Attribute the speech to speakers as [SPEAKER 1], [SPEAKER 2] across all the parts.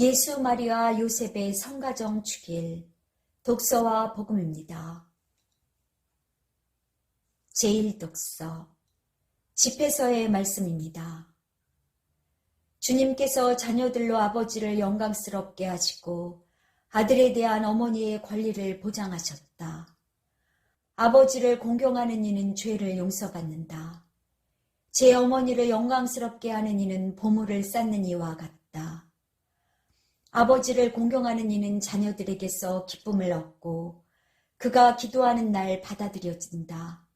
[SPEAKER 1] 예수 마리아 요셉의 성가정 축일 독서와 복음입니다. 제1독서 집회서의 말씀입니다. 주님께서 자녀들로 아버지를 영광스럽게 하시고 아들에 대한 어머니의 권리를 보장하셨다. 아버지를 공경하는 이는 죄를 용서받는다. 제 어머니를 영광스럽게 하는 이는 보물을 쌓는 이와 같다. 아버지를 공경하는 이는 자녀들에게서 기쁨을 얻고 그가 기도하는 날 받아들여진다.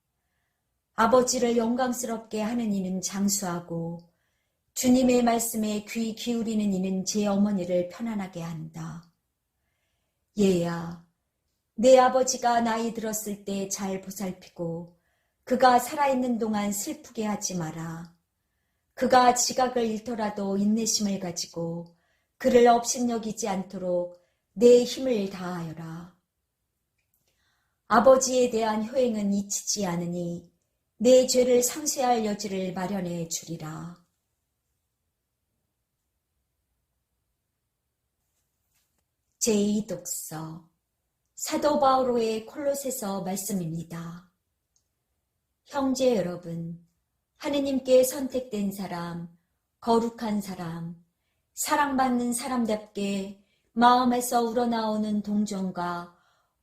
[SPEAKER 1] 아버지를 영광스럽게 하는 이는 장수하고 주님의 말씀에 귀 기울이는 이는 제 어머니를 편안하게 한다. 얘야, 내 아버지가 나이 들었을 때 잘 보살피고 그가 살아있는 동안 슬프게 하지 마라. 그가 지각을 잃더라도 인내심을 가지고 그를 업신여기지 않도록 내 힘을 다하여라. 아버지에 대한 효행은 잊히지 않으니 내 죄를 상쇄할 여지를 마련해 주리라. 제2독서 사도 바오로의 콜로세서 말씀입니다. 형제 여러분, 하느님께 선택된 사람, 거룩한 사람, 사랑받는 사람답게 마음에서 우러나오는 동정과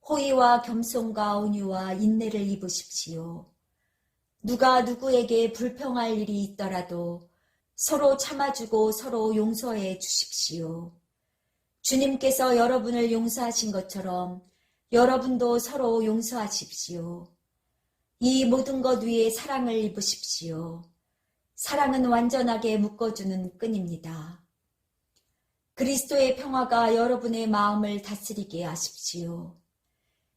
[SPEAKER 1] 호의와 겸손과 온유와 인내를 입으십시오. 누가 누구에게 불평할 일이 있더라도 서로 참아주고 서로 용서해 주십시오. 주님께서 여러분을 용서하신 것처럼 여러분도 서로 용서하십시오. 이 모든 것 위에 사랑을 입으십시오. 사랑은 완전하게 묶어주는 끈입니다. 그리스도의 평화가 여러분의 마음을 다스리게 하십시오.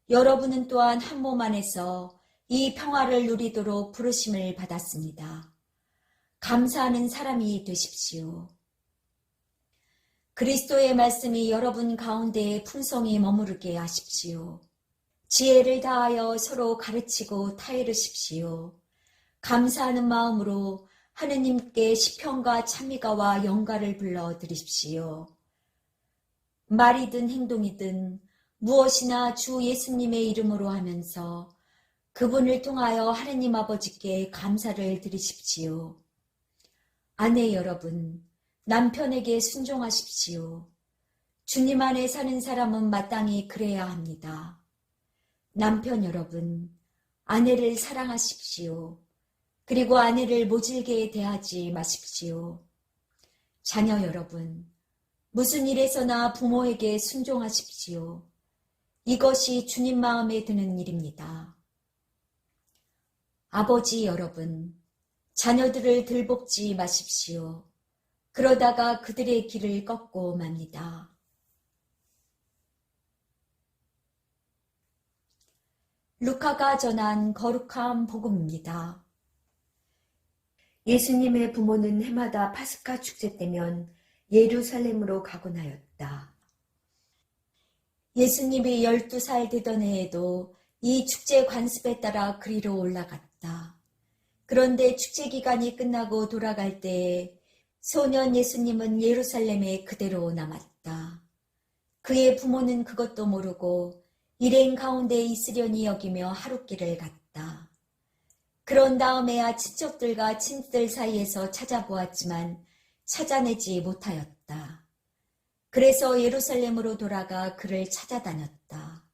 [SPEAKER 1] 여러분은 또한 한 몸 안에서 이 평화를 누리도록 부르심을 받았습니다. 감사하는 사람이 되십시오. 그리스도의 말씀이 여러분 가운데에 풍성히 머무르게 하십시오. 지혜를 다하여 서로 가르치고 타이르십시오. 감사하는 마음으로 하느님께 시편과 찬미가와 영가를 불러 드립시오. 말이든 행동이든 무엇이나 주 예수님의 이름으로 하면서 그분을 통하여 하느님 아버지께 감사를 드리십시오. 아내 여러분, 남편에게 순종하십시오. 주님 안에 사는 사람은 마땅히 그래야 합니다. 남편 여러분, 아내를 사랑하십시오. 그리고 아내를 모질게 대하지 마십시오. 자녀 여러분, 무슨 일에서나 부모에게 순종하십시오. 이것이 주님 마음에 드는 일입니다. 아버지 여러분, 자녀들을 들볶지 마십시오. 그러다가 그들의 길을 꺾고 맙니다. 루카가 전한 거룩한 복음입니다. 예수님의 부모는 해마다 파스카 축제 때면 예루살렘으로 가곤 하였다. 예수님이 12살 되던 해에도 이 축제 관습에 따라 그리로 올라갔다. 그런데 축제 기간이 끝나고 돌아갈 때에 소년 예수님은 예루살렘에 그대로 남았다. 그의 부모는 그것도 모르고 일행 가운데 있으려니 여기며 하룻길을 갔다. 그런 다음에야 친척들과 친들 사이에서 찾아보았지만 찾아내지 못하였다. 그래서 예루살렘으로 돌아가 그를 찾아다녔다.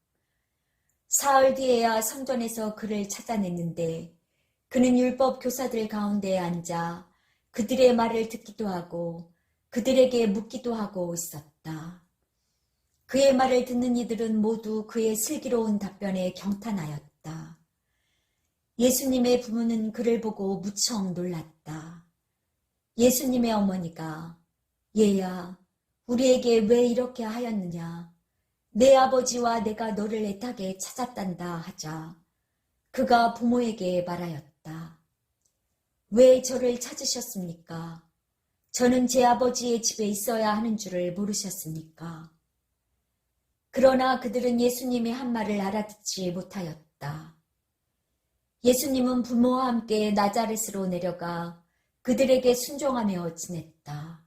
[SPEAKER 1] 사흘 뒤에야 성전에서 그를 찾아냈는데 그는 율법 교사들 가운데에 앉아 그들의 말을 듣기도 하고 그들에게 묻기도 하고 있었다. 그의 말을 듣는 이들은 모두 그의 슬기로운 답변에 경탄하였다. 예수님의 부모는 그를 보고 무척 놀랐다. 예수님의 어머니가 얘야 우리에게 왜 이렇게 하였느냐? 내 아버지와 내가 너를 애타게 찾았단다 하자. 그가 부모에게 말하였다. 왜 저를 찾으셨습니까? 저는 제 아버지의 집에 있어야 하는 줄을 모르셨습니까? 그러나 그들은 예수님의 한 말을 알아듣지 못하였다. 예수님은 부모와 함께 나자렛으로 내려가 그들에게 순종하며 지냈다.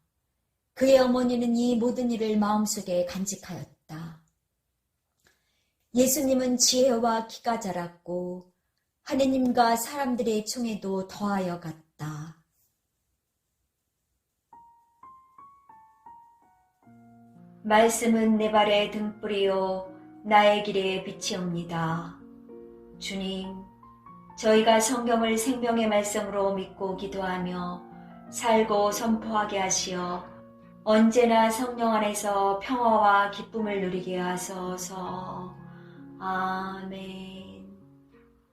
[SPEAKER 1] 그의 어머니는 이 모든 일을 마음속에 간직하였다. 예수님은 지혜와 키가 자랐고 하느님과 사람들의 총에도 더하여 갔다. 말씀은 내 발의 등불이요 나의 길에 빛이옵니다. 주님, 저희가 성경을 생명의 말씀으로 믿고 기도하며 살고 선포하게 하시어 언제나 성령 안에서 평화와 기쁨을 누리게 하소서. 아멘.